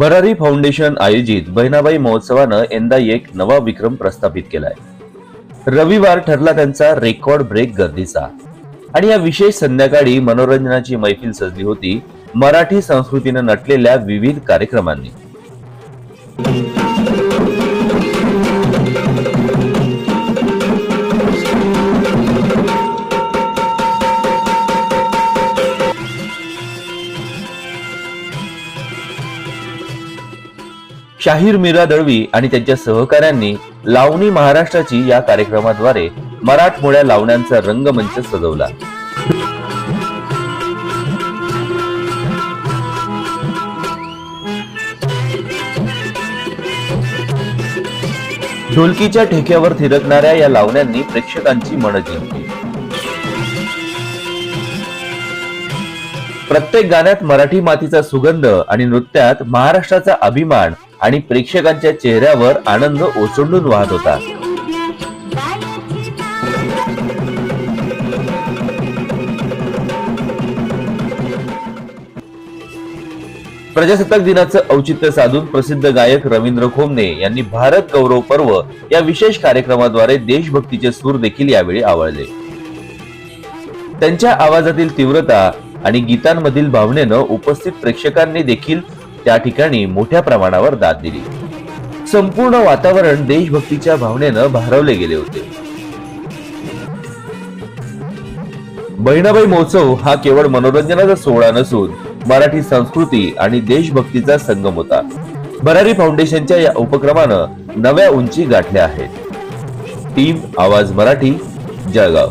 भरारी फाउंडेशन आयोजित बहिणाबाई महोत्सवानं यंदा एक नवा विक्रम प्रस्थापित केलाय. रविवार ठरला त्यांचा रेकॉर्ड ब्रेक गर्दीचा. आणि या विशेष संध्याकाळी मनोरंजनाची मैफिल सजली होती मराठी संस्कृतीनं नटलेल्या विविध कार्यक्रमांनी. शाहीर मीरा दळवी आणि त्यांच्या सहकाऱ्यांनी लावणी महाराष्ट्राची या कार्यक्रमाद्वारे मराठमोळ्या लावण्यांचा रंगमंच सजवला. ढोलकीच्या ठेक्यावर थिरकणाऱ्या या लावण्यांनी प्रेक्षकांची मन जिंकली. प्रत्येक गाण्यात मराठी मातीचा सुगंध आणि नृत्यात महाराष्ट्राचा अभिमान आणि प्रेक्षकांच्या चेहऱ्यावर आनंद ओसंडून वाहत होता. प्रजासत्ताक दिनाचं औचित्य साधून प्रसिद्ध गायक रवींद्र खोमने यांनी भारत गौरव पर्व या विशेष कार्यक्रमाद्वारे देशभक्तीचे सूर देखील यावेळी आवळले. त्यांच्या आवाजातील तीव्रता आणि गीतांमधील भावनेनं उपस्थित प्रेक्षकांनी देखील त्या ठिकाणी मोठ्या प्रमाणावर दाद दिली. संपूर्ण वातावरण देशभक्तीच्या भावनेनं भारवले गेले होते. बहिणाबाई महोत्सव हा केवळ मनोरंजनाचा सोहळा नसून मराठी संस्कृती आणि देशभक्तीचा संगम होता. भरारी फाउंडेशनच्या या उपक्रमानं नव्या उंची गाठल्या आहेत. टीम आवाज मराठी जळगाव.